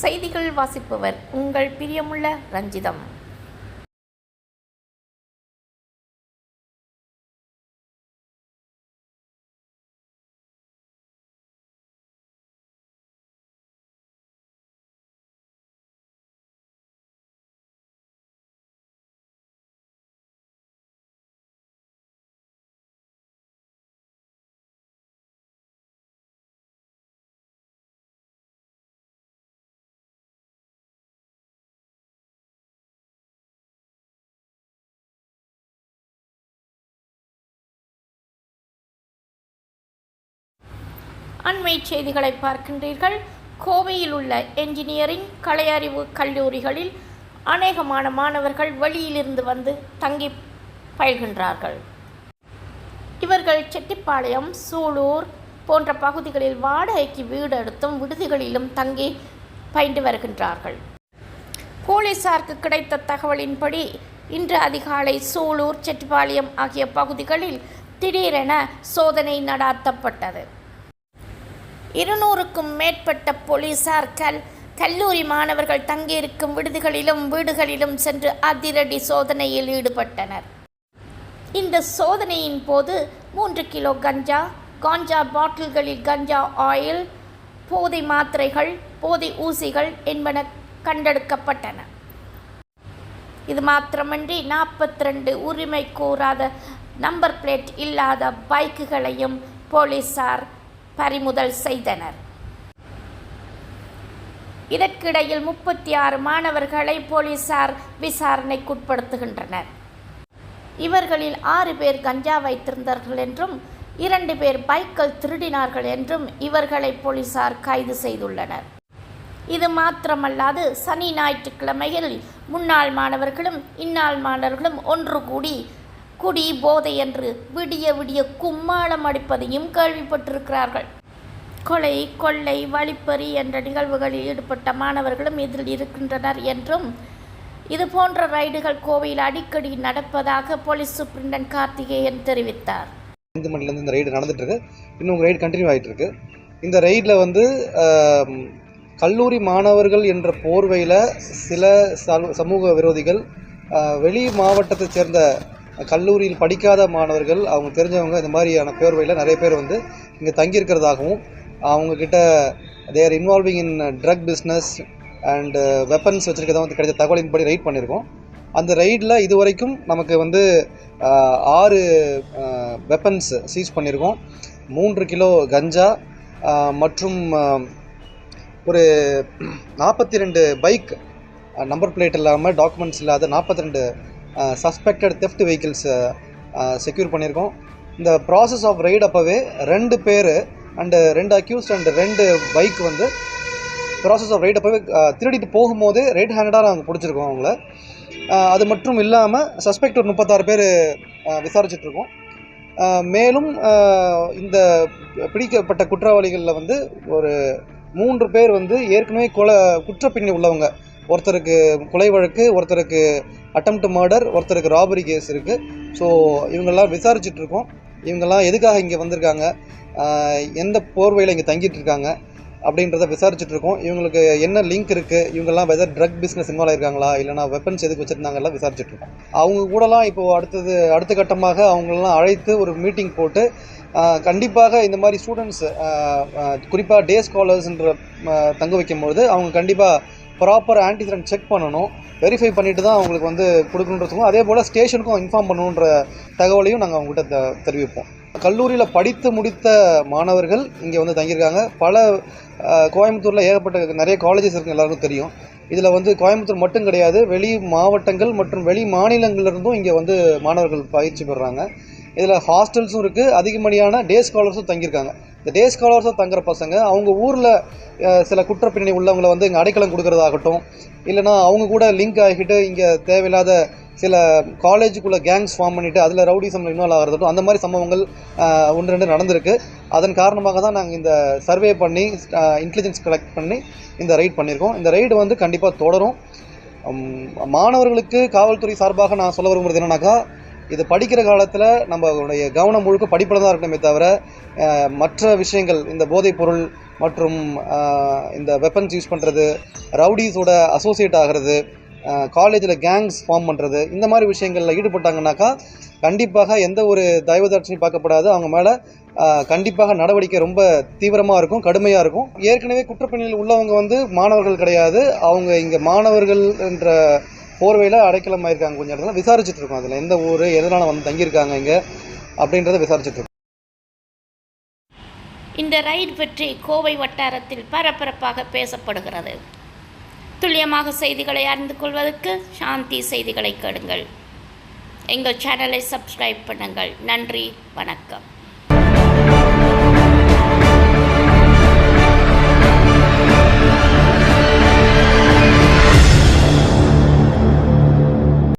செய்திகள் வாசிப்பவர் உங்கள் பிரியமுள்ள ரஞ்சிதம். அண்மை செய்திகளை பார்க்கின்றீர்கள். கோவையில் உள்ள என்ஜினியரிங் கலையறிவு கல்லூரிகளில் அநேகமான மாணவர்கள் வெளியிலிருந்து வந்து தங்கி பயில்கின்றார்கள். இவர்கள் செட்டிப்பாளையம் சூலூர் போன்ற பகுதிகளில் வாடகைக்கு வீடு எடுத்தும் விடுதிகளிலும் தங்கி பயின்று வருகின்றார்கள். போலீசாருக்கு கிடைத்த தகவலின்படி இன்று அதிகாலை சூலூர் செட்டிப்பாளையம் ஆகிய பகுதிகளில் திடீரென சோதனை நடாத்தப்பட்டது. இருநூறுக்கும் மேற்பட்ட போலீசார் கல் கல்லூரி மாணவர்கள் தங்கியிருக்கும் விடுதிகளிலும் வீடுகளிலும் சென்று அதிரடி சோதனையில் ஈடுபட்டனர். இந்த சோதனையின் போது மூன்று கிலோ கஞ்சா காஞ்சா பாட்டில்களில் கஞ்சா ஆயில் போதை மாத்திரைகள் போதை ஊசிகள் என்பன கண்டெடுக்கப்பட்டன. இது மாத்திரமின்றி நாற்பத்தி ரெண்டு உரிமை கூறாத நம்பர் பிளேட் இல்லாத பைக்குகளையும் போலீசார் பறிமுதல் செய்தனர். இதற்கிடையில் முப்பத்தி ஆறு மாணவர்களை போலீசார் விசாரணைக்குட்படுத்துகின்றனர். இவர்களில் ஆறு பேர் கஞ்சா வைத்திருந்தார்கள் என்றும் இரண்டு பேர் பைக்கள் திருடினார்கள் என்றும் இவர்களை போலீசார் கைது செய்துள்ளனர். இது மாத்திரமல்லாது சனி ஞாயிற்றுக்கிழமையில் முன்னாள் மாணவர்களும் இந்நாள் மாணவர்களும் ஒன்று கூடி குடி போதை என்று விடிய விடிய கும்மாளம் அடிப்பதையும் கேள்விப்பட்டிருக்கிறார்கள். கொலை கொள்ளை வழிப்பறி என்ற நிகழ்வுகளில் ஈடுபட்ட மாணவர்களும் இதில் இருக்கின்றனர் என்றும் இது போன்ற ரைடுகள் கோவையில் அடிக்கடி நடப்பதாக போலீஸ் சூப்பரிண்டன் கார்த்திகேயன் தெரிவித்தார். ஐந்து மணிலேருந்து இந்த ரைடு நடந்துட்டு இருக்கு இன்னும் ரைடு கண்டினியூ ஆகிட்டு இருக்கு இந்த ரைடில் வந்து கல்லூரி மாணவர்கள் என்ற போர்வையில் சில சமூ- சமூக விரோதிகள் வெளி மாவட்டத்தைச் சேர்ந்த கல்லூரியில் படிக்காத மாணவர்கள் அவங்க தெரிஞ்சவங்க இந்த மாதிரியான பேர்வையில் நிறைய பேர் வந்து இங்கே தங்கியிருக்கிறதாகவும் அவங்கக்கிட்ட they're involving in drug business and weapons வச்சுருக்கதான் வந்து கிடைச்ச தகவலின்படி ரைட் பண்ணியிருக்கோம். அந்த ரைடில் இது வரைக்கும் நமக்கு வந்து ஆறு வெப்பன்ஸ் சீஸ் பண்ணியிருக்கோம். மூன்று கிலோ கஞ்சா மற்றும் ஒரு நாற்பத்தி ரெண்டு பைக் நம்பர் பிளேட் இல்லாமல் டாக்குமெண்ட்ஸ் இல்லாத நாற்பத்தி ரெண்டு சஸ்பெக்டட் தெஃப்ட் வெஹிக்கிள்ஸ் செக்யூர் பண்ணியிருக்கோம். இந்த ப்ராசஸ் ஆஃப் ரைட் அப்போவே ரெண்டு பேர் அண்டு ரெண்டு அக்யூஸ்ட் அண்ட் ரெண்டு பைக் வந்து ப்ராசஸ் ஆஃப் ரைட் அப்போவே திருடிட்டு போகும்போது ரைட் ஹேண்டடாக நாங்கள் பிடிச்சிருக்கோம் அவங்கள. அது மட்டும் இல்லாமல் சஸ்பெக்ட் ஒரு முப்பத்தாறு பேர் விசாரிச்சிட்ருக்கோம் மேலும் இந்த பிடிக்கப்பட்ட குற்றவாளிகளில் வந்து ஒரு மூன்று பேர் வந்து ஏற்கனவே கொலை குற்றப்பின்னி உள்ளவங்க. ஒருத்தருக்கு கொலை வழக்கு ஒருத்தருக்கு அட்டம்ப்ட் மர்டர் ஒருத்தருக்கு ராபரி கேஸ் இருக்குது ஸோ இவங்கெல்லாம் விசாரிச்சுட்ருக்கோம். இவங்கெல்லாம் எதுக்காக இங்கே வந்திருக்காங்க? எந்த போர்வையில் இங்கே தங்கிட்டு இருக்காங்க அப்படின்றத விசாரிச்சுட்டு இருக்கோம் இவங்களுக்கு என்ன லிங்க் இருக்குது இவங்கெல்லாம் வெதர் ட்ரக் பிஸ்னஸ் இன்வால்வ் ஆயிருக்காங்களா? இல்லைனா வெப்பன்ஸ் எதுக்கு வச்சுருந்தாங்கலாம் விசாரிச்சுட்டு இருக்கோம் அவங்க கூடலாம் இப்போது அடுத்தது அடுத்த கட்டமாக அவங்களெல்லாம் அழைத்து ஒரு மீட்டிங் போட்டு கண்டிப்பாக இந்த மாதிரி ஸ்டூடெண்ட்ஸ் குறிப்பாக டே ஸ்காலர்ஸ்ன்ற தங்க வைக்கும்பொழுது அவங்க கண்டிப்பாக ப்ராப்பர் ஆன்டிசிடென்ட் செக் பண்ணணும். வெரிஃபை பண்ணிட்டு தான் அவங்களுக்கு வந்து கொடுக்கணுன்றதுக்கும் அதே போல் ஸ்டேஷனுக்கும் இன்ஃபார்ம் பண்ணணுன்ற தகவலையும் நாங்கள் அவங்ககிட்ட த- தெரிவிப்போம். கல்லூரியில் படித்து முடித்த மாணவர்கள் இங்கே வந்து தங்கியிருக்காங்க. பல கோயம்புத்தூரில் ஏகப்பட்ட நிறைய காலேஜஸ் இருக்குது எல்லாருக்கும் தெரியும். இதில் வந்து கோயம்புத்தூர் மட்டும் கிடையாது. வெளி மாவட்டங்கள் மற்றும் வெளி மாநிலங்கள்லேருந்தும் இங்கே வந்து மாணவர்கள் பயிற்சி பெறுறாங்க இதில் ஹாஸ்டல்ஸும் இருக்குது அதிகப்படியான டே ஸ்காலர்ஸும் தங்கியிருக்காங்க. இந்த டே ஸ்காலர்ஸாக தங்குற பசங்க அவங்க ஊரில் சில குற்றப்பின்னணி உள்ளவங்களை வந்து இங்கே அடைக்கலம் கொடுக்கறதாகட்டும் இல்லைனா அவங்க கூட லிங்க் ஆகிட்டு இங்கே தேவையில்லாத சில காலேஜுக்குள்ளே கேங்ஸ் ஃபார்ம் பண்ணிவிட்டு அதில் ரவுடிசம் இன்வால்வ் ஆகிறதும் அந்த மாதிரி சம்பவங்கள் ஒன்று ரெண்டு நடந்திருக்கு. அதன் காரணமாக தான் நாங்கள் இந்த சர்வே பண்ணி இன்டெலிஜென்ஸ் கலெக்ட் பண்ணி இந்த ரைட் பண்ணியிருக்கோம். இந்த ரைடு வந்து கண்டிப்பாக தொடரும். மாணவர்களுக்கு காவல்துறை சார்பாக நான் சொல்ல விரும்புகிறது என்னன்னாக்கா இது படிக்கிற காலத்தில் நம்மளுடைய கவனம் முழுக்க படிப்பில் தான் இருக்கணுமே தவிர மற்ற விஷயங்கள் இந்த போதைப் பொருள் மற்றும் இந்த வெப்பன்ஸ் யூஸ் பண்ணுறது ரவுடிஸோட அசோசியேட் ஆகிறது காலேஜில் கேங்ஸ் ஃபார்ம் பண்ணுறது இந்த மாதிரி விஷயங்களில் ஈடுபட்டாங்கனாக்கா கண்டிப்பாக எந்த ஒரு தயவுதாட்சியும் பார்க்கப்படாது. அவங்க மேலே கண்டிப்பாக நடவடிக்கை ரொம்ப தீவிரமாக இருக்கும் கடுமையாக இருக்கும். ஏற்கனவே குற்றப்பணியில் உள்ளவங்க வந்து மாணவர்கள் கிடையாது. அவங்க இங்கே மாணவர்கள் என்ற போர்வையில் அடைக்கலம் ஆயிருக்காங்க கொஞ்சம் இடத்துல விசாரிச்சுட்டு இருக்கோம் அதில். எந்த ஊர் எதனால் வந்து தங்கியிருக்காங்க இங்கே அப்படின்றத விசாரிச்சுட்டு இருக்கோம். இந்த ரைடு பற்றி கோவை வட்டாரத்தில் பரபரப்பாக பேசப்படுகிறது. துல்லியமாக செய்திகளை அறிந்து கொள்வதற்கு சாந்தி செய்திகளை கேடுங்கள் எங்கள் சேனலை சப்ஸ்கிரைப் பண்ணுங்கள். நன்றி வணக்கம்.